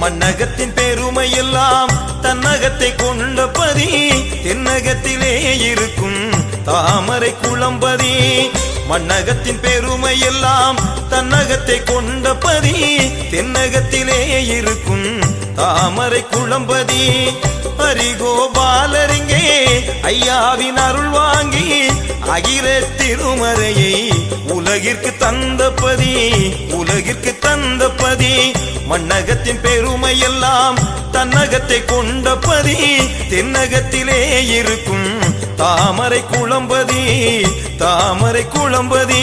மன்னகத்தின் பெருமை எல்லாம் தன்னகத்தை கொண்டபதி தென்னகத்திலே இருக்கும் தாமரை குளம்பதி மன்னகத்தின் பெருமை எல்லாம் தன்னகத்தை கொண்டபதி தென்னகத்திலே இருக்கும் தாமரை குளம்பதி ஹரிகோபாலரிங்கே ஐயாவின் அருள் வாங்கி அகிர திருமறையை உலகிற்கு தந்தபதி உலகிற்கு தந்தபதி மன்னகத்தின் பெருமை எல்லாம் தன்னகத்தை கொண்ட பதி தென்னகத்திலே இருக்கும் தாமரை குழம்பதி தாமரை குழம்பதி